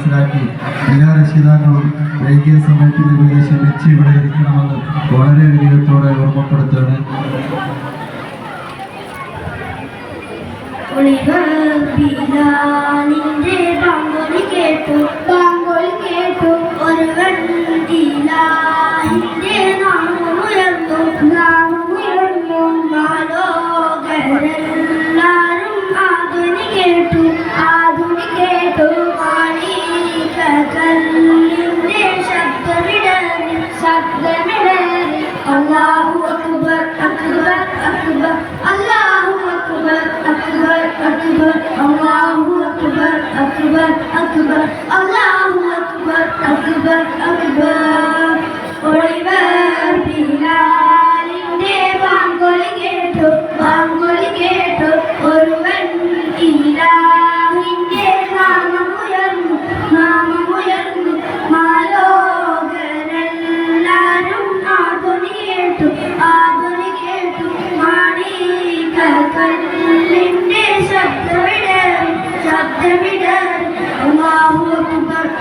മനസ്സിലാക്കി എല്ലാ രക്ഷിതാക്കളും വൈകിയ സമയത്തിന് വേണ്ടി ക്ഷമിച്ച് ഇവിടെ ഇരിക്കണമെന്ന് വളരെ വിനയത്തോടെ ഓർമ്മപ്പെടുത്തുകയാണ്. കേട്ടു കേട്ടു ഒരു ഇലാഹിന്റെ അക്ബർ അക്ബർ അക്ബർ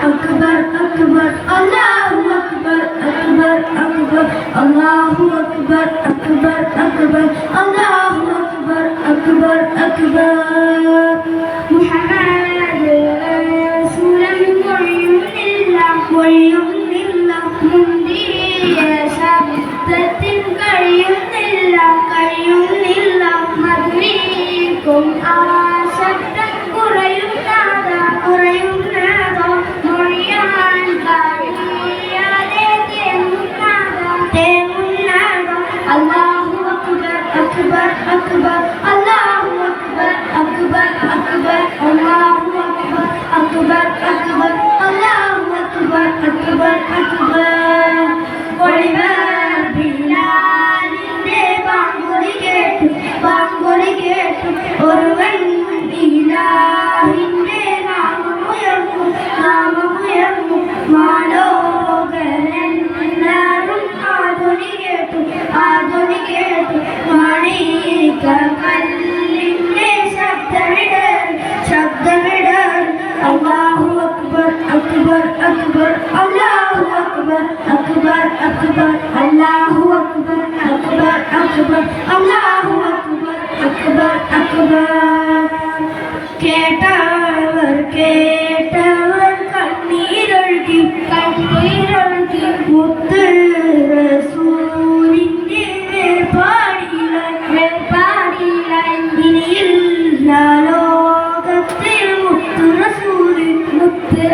അക്ബർ അക്ബർ അക്ബർ അല്ലാഹു അക്ബർ അക്ബർ അക്ബർ അല്ലാഹു അക്ബർ അക്ബർ അക്ബർ അല്ലാഹു അക്ബർ അക്ബർ അക്ബർ മുഹമ്മദ് റസൂലൻ മൊഴിയുന്നില്ല മൊഴിയുന്നില്ല മുന്തിയ ശബ്ദത്തിൽ കഴിയുന്നില്ല കഴിയുന്നില്ല മധുരിക്കും ആ ശബ്ദം അക്ബർ അക്ബർ അല്ലാഹു അക്ബർ അക്ബർ അക്ബർ അല്ലാഹു അക്ബർ അക്ബർ അക്ബർ അല്ലാഹു അക്ബർ അക്ബർ അക്ബർ ഒളിവർ ബിലാലിന്റെ പാങ്കുലി കേട്ടു പാങ്കുലി കേട്ടു അക്ബർ കേട്ടവർ ലോകത്തിൽ മുത്ത് റസൂൽ മുത്ത്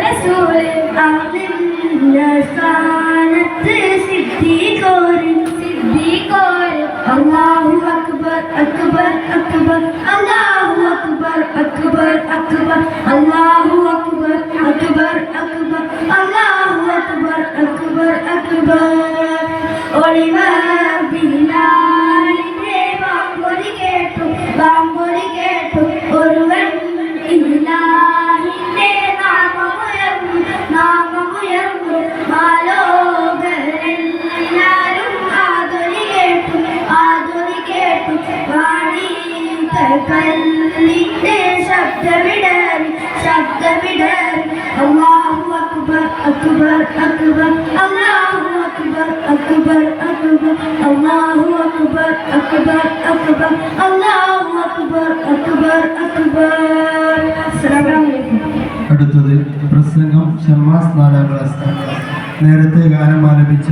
വാണികല്ലിന്റെ ശബ്ദമിടറി ശബ്ദമിടറി അല്ലാഹു അക്ബർ അക്ബർ അക്ബർ അല്ലാഹു അക്ബർ അക്ബർ. അക്ബർ അല്ലാഹു അക്ബർ അക്ബർ അക്ബർ അല്ലാഹു അക്ബർ അക്ബർ അക്ബർ السلام عليكم. അടുത്തത് പ്രസംഗം ഷമ്മാസ് നാലാം ക്ലാസ്. നേരത്തെ ഗാനം ആലപിച്ച